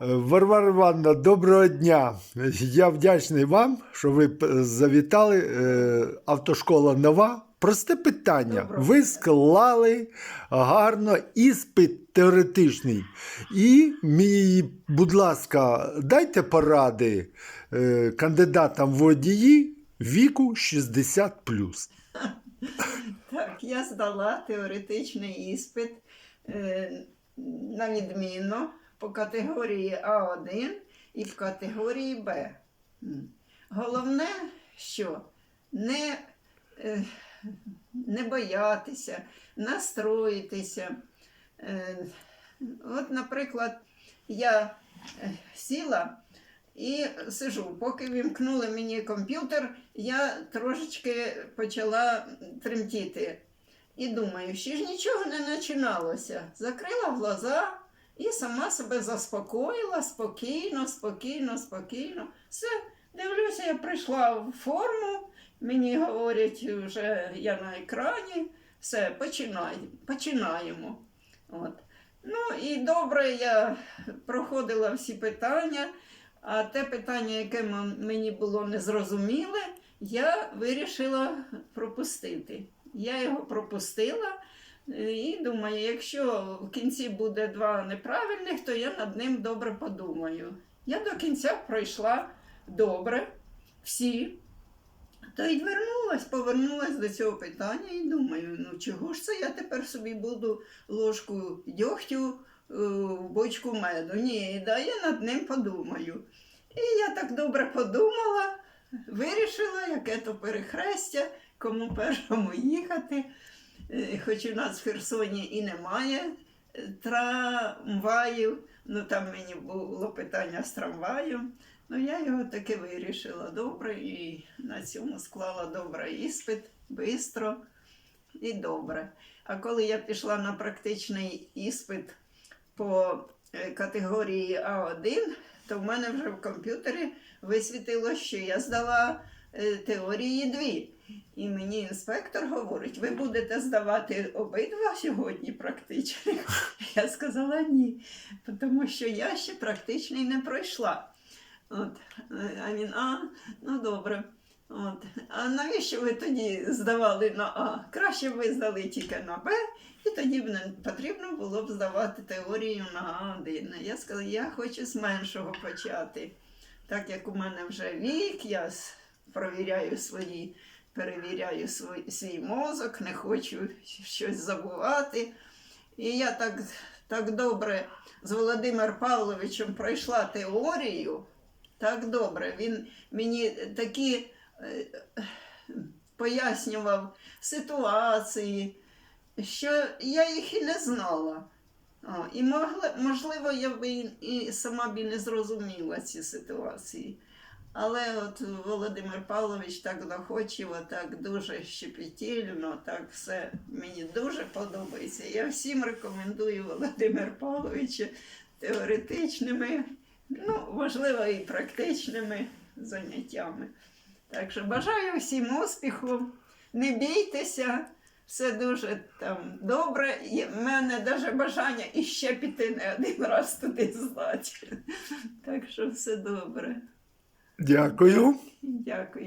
Варвара Івановна, доброго дня. Я вдячний вам, що ви завітали. Е, Автошкола нова. Просте питання. Доброго Ви склали гарно іспит теоретичний. І мені, будь ласка, дайте поради е, кандидатам в водії віку 60 Так, я здала теоретичний іспит е, на відмінно по категорії А1 і в категорії Б. Головне, що не, е, не боятися, настроїтися. Е, от, наприклад, я е, сіла і сижу. Поки вімкнули мені комп'ютер, я трошечки почала тремтіти. І думаю, ще ж нічого не починалося. Закрила глаза і сама себе заспокоїла спокійно, спокійно, спокійно. Все, дивлюся, я прийшла в форму. Мені говорять, вже я на екрані. Все, починай, починаємо. От. Ну і добре, я проходила всі питання. А те питання, яке мені було незрозуміле, я вирішила пропустити. Я його пропустила і думаю, якщо в кінці буде два неправильних, то я над ним добре подумаю. Я до кінця пройшла добре, всі. Та й вернулась, повернулась до цього питання і думаю, ну чого ж це я тепер собі буду ложку дьогтю е, в бочку меду? Ні, да я над ним подумаю. І я так добре подумала, вирішила, яке то перехрестя, кому першому їхати. Е, Хоч у нас в Херсоні і немає е, трамваїв, ну там мені було питання з трамваєм. Ну, я його таки вирішила добре і на цьому склала добре іспит, швидко і добре. А коли я пішла на практичний іспит по е, категорії А1, то в мене вже в комп'ютері висвітило, що я здала теорії дві. І мені інспектор говорить: ви будете здавати обидва сьогодні практичних. Я сказала ні, тому що я ще практичний не пройшла. От. е, А він, а, ну добре. От. А навіщо ви тоді здавали на А? Краще б ви здали тільки на Б, і тоді б не потрібно було б здавати теорію на А1. Я сказала, я хочу з меншого почати. Так як у мене вже вік, я провіряю свої, перевіряю свій, свій мозок, не хочу щось забувати. І я так, так добре з Володимиром Павловичем пройшла теорію. Так добре. Він мені такі е, пояснював ситуації, що я їх і не знала. О, і могли, можливо, я би і, і сама б і не зрозуміла ці ситуації. Але от Володимир Павлович так доходчиво, так дуже щепетільно, так все мені дуже подобається. Я всім рекомендую Володимира Павловича теоретичними, ну, можливо, і практичними заняттями. Так що бажаю всім успіху, не бійтеся, все дуже там добре. І в мене навіть бажання іще піти не один раз туди здати. Так що все добре. Дякую. Дякую.